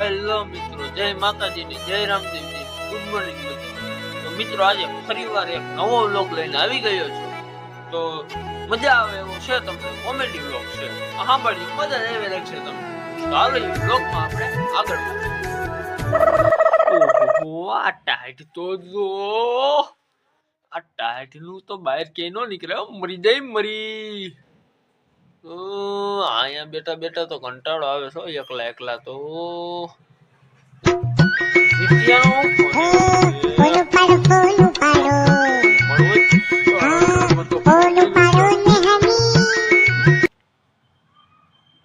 Hello મિત્રો, જય માતાજીની, જય રામદેવજી ગુડ મોર્નિંગ તો મિત્રો, આજે ફરીવાર એક નવો વ્લોગ લઈને આવી ગયો છું. તો મજા આવે એવો છે તમને? કોમેડી વ્લોગ છે. સાંભળી મજા એવી લાગશે તમને. તો હાલો એ વ્લોગમાં આપણે આગળ. આ ટાઈટ તો જો આ ટાઈટનું તો બહાર ક્યાંય નો નીકળે મરી જાય મરી. અહીંયા બેઠા બેઠા તો કંટાળો આવે છો એકલા એકલા તો.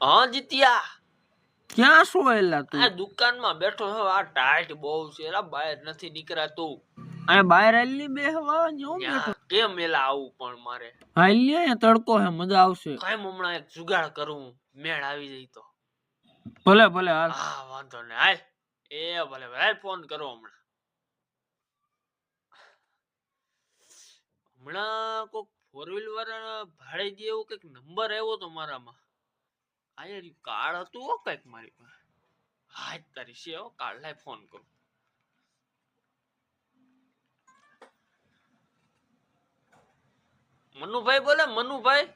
હા જીત્યા. ક્યાં સોયેલા તું? આ દુકાનમાં બેઠો છો આ ટાઈટ બહુ છે એલા બહાર નથી નીકળાતું. આ બહાર આલી બેહવા જો બેઠો. કેમ એલા આવું પણ મારે? હાલી અહીંયા તડકો હે મજા આવશે. કાંઈ હમણાં એક જુગાડ કરું. મેળ આવી જાય તો. ભલે ભલે હાલ. હા વાંધો ને હાલ. એ ભલે ભલે. હાલ ફોન કરો હમણાં. હમણાં કોક ફોર વ્હીલ વાળા ભાડે જે એવો કંઈક નંબર આવ્યો તો મારામાં. આ યાર કાર્ડ હતું કંઈક મારી પાસે. હા તારી છે હો કાર્ડ લાય ફોન કરું. મનુભાઈ બોલે મનુભાઈ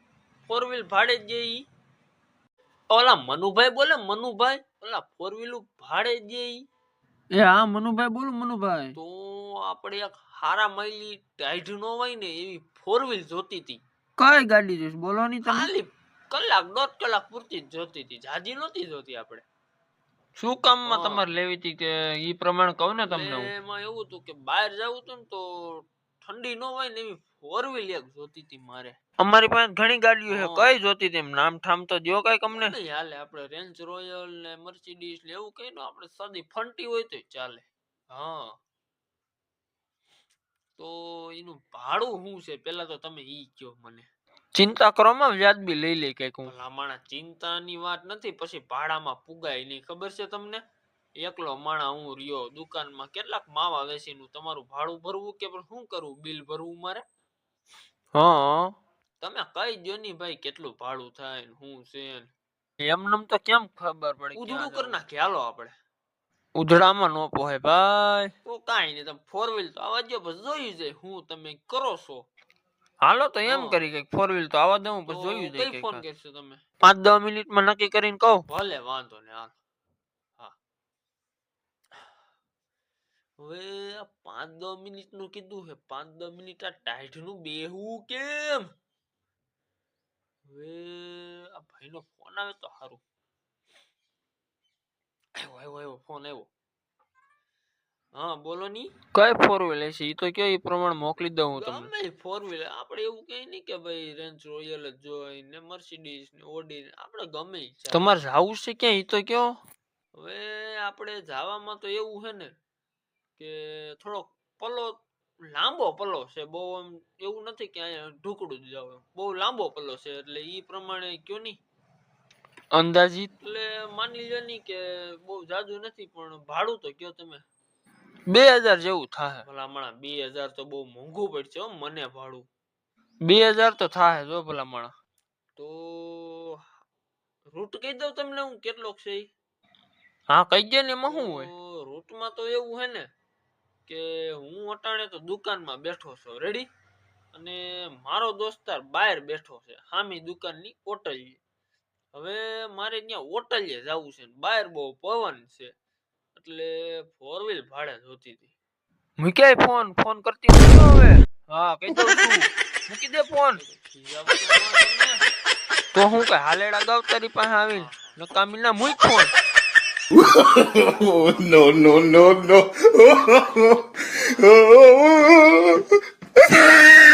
ફોર વ્હીલ ભાડે જે ઈ. ઓલા મનુભાઈ બોલે? મનુભાઈ? ઓલા ફોર વ્હીલર ભાડે દે એ હા મનુભાઈ બોલ મનુભાઈ. તો આપણે એક હારા મૈલી ટાઈડ નો હોય ને એવી ફોર વ્હીલ જોતી હતી કઈ ગાડી જોઈશ? બોલો ની તમે. ખાલી કલાક દોઢ કલાક પૂરતી જ જોતી હતી જાજી નહોતી જોતી આપણે શું કામમાં માં તમારે લેવી હતી કે ઈ પ્રમાણે કહું ને તમને હું? એમાં એવું હતું કે બહાર જવું હતું ને તો ઠંડી ન હોય ને એવી ફોર વ્હીલ એક જોતી હતી મારે. અમારી પાસે ઘણી ગાડીઓ છે કઈ જોતી તેમ નામ ઠામ તો દ્યો કઈ અમને. નહીં હાલે આપણે રેન્જ રોયલ ને મર્સિડીઝ ને એવું કઈ આપણે સદી ફંટી હોય તો ચાલે. હા. તો એનું ભાડું શું છે? પેલા તો તમે ઈ કયો મને. ચિંતા કરો માં વ્યાજબી લઈ લે કંઈક હું. માણા ચિંતાની વાત નથી પછી ભાડામાં પુગાય નહીં. ખબર છે તમને? એકલો માણા હું રહ્યો દુકાનમાં કેટલાક માવા વેચીનું તમારું ભાડું ભરવું કે પણ શું કરવું? બિલ ભરવું મારે? હા. તમે કઈ દો ની ભાઈ કેટલું ભાડું થાય ને શું છે એમનેમ તો કેમ ખબર પડે ઉધડું કર નાખીએ હાલો આપણે. ઉધડામાં નો પોહે ભાઈ. તો કાઈ નહીં તમે ફોર વ્હીલ તો આવા દો પછી જોયું જાય હું તમે કરો છો. હાલો તો એમ કરી કંઈક ફોર વ્હીલ તો આવા દઉં પછી જોયું જાય કઈ ફોન કરશો તમે? પાંચ દસ મિનિટમાં નક્કી કરીને કહું. ભલે વાંધો ને હાલ. હા. હવે પાંચ દસ મિનિટનું કીધું છે પાંચ દસ મિનિટ આ ટાઈટનું બેહવું કેમ? હવે આ ભાઈ નો ફોન આવે તો સારું આવ્યો આવ્યો આવ્યો ફોન આવ્યો હા બોલો ની. કઈ ફોર વ્હીલ છે? ઈ તો કયો ઈ પ્રમાણે મોકલી દઉં હું તમને. ગમે ફોર વ્હીલર આપણે એવું કઈ નહીં કે ભાઈ રેન્જ રોયલ જ જોઈ ને મર્સિડીઝ ને ઓડી ને. આપણે ગમે તમારે જાવું છે ક્યાં? એ તો કયો? હવે આપણે જવામાં તો એવું છે ને કે થોડોક પલ્લો લાંબો પલ્લો છે બહુ એમ એવું નથી કે ઢુકડું જ જાવ બહુ લાંબો પલ્લો છે એટલે ઈ પ્રમાણે કયો નહીં. અંદાજિત? એટલે માની લે નહીં કે બહુ જાજુ નથી પણ ભાડું તો કયો તમે. બે હજાર જેવું થાય ભલા માણા બે હજાર તો બહુ મોંઘું પડશે મને ભાડું. બે હજાર તો થાય જો ભલા હમણાં તો રૂટ કહી દઉં તમને હું કેટલોક છે હા કઈ દે ને એમાં શું હોય? રૂટમાં તો એવું હે ને કે હું અટાણે તો દુકાનમાં બેઠો છું રેડી અને મારો દોસ્તાર બહાર બેઠો છે, હામી દુકાનની ઓટલીએ હવે મારે ત્યાં ઓટલીએ જવું છે બહાર બહુ પવન છે, એટલે ફોર વ્હીલ ભાડે જોતી હતી. મૂક્યાય ફોન ફોન કરતી હવે. હા, કહી દઉં મૂકી દે ફોન. તો હું કઈ હાલેડા ગાવ તારી પાસે આવી નકામી ના મૂક phone. no, no, no, no.